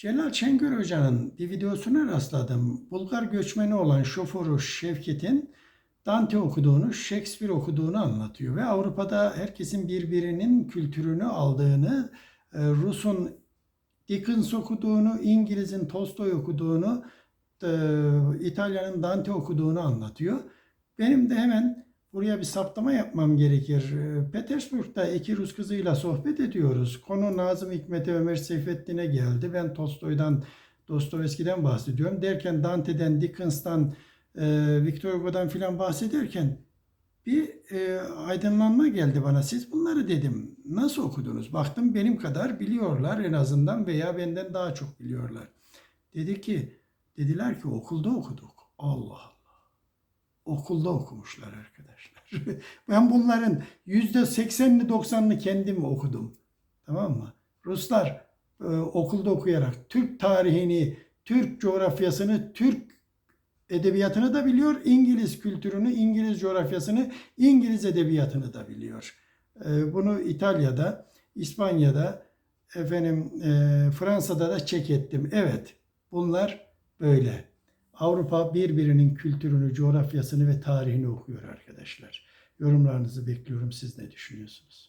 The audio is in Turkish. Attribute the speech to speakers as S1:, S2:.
S1: Celal Şengör Hoca'nın bir videosuna rastladım. Bulgar göçmeni olan şoförü Şevket'in Dante okuduğunu, Shakespeare okuduğunu anlatıyor. Ve Avrupa'da herkesin birbirinin kültürünü aldığını, e, Rus'un Dickens okuduğunu, İngiliz'in Tolstoy okuduğunu, e, İtalya'nın Dante okuduğunu anlatıyor. Benim de hemen buraya bir saptama yapmam gerekir. E, Petersburg'da iki Rus kızıyla sohbet ediyoruz. Konu Nazım Hikmet'e, Ömer Seyfettin'e geldi. Ben Tolstoy'dan, Dostoyevski'den bahsediyorum. Derken Dante'den, Dickens'tan, e, Victor Hugo'dan filan bahsederken bir e, aydınlanma geldi bana. Siz bunları dedim nasıl okudunuz? Baktım benim kadar biliyorlar en azından veya benden daha çok biliyorlar. Dedi ki dediler ki okulda okuduk. Allah Allah. Okulda okumuşlar arkadaşlar. ben bunların yüzde seksenini doksanını kendim okudum. Tamam mı? Ruslar e, okulda okuyarak Türk tarihini, Türk coğrafyasını, Türk edebiyatını da biliyor, İngiliz kültürünü, İngiliz coğrafyasını, İngiliz edebiyatını da biliyor. Ee, Bunu İtalya'da, İspanya'da, efendim e, Fransa'da da çek ettim. Evet, bunlar böyle. Avrupa birbirinin kültürünü, coğrafyasını ve tarihini okuyor arkadaşlar. Yorumlarınızı bekliyorum. Siz ne düşünüyorsunuz?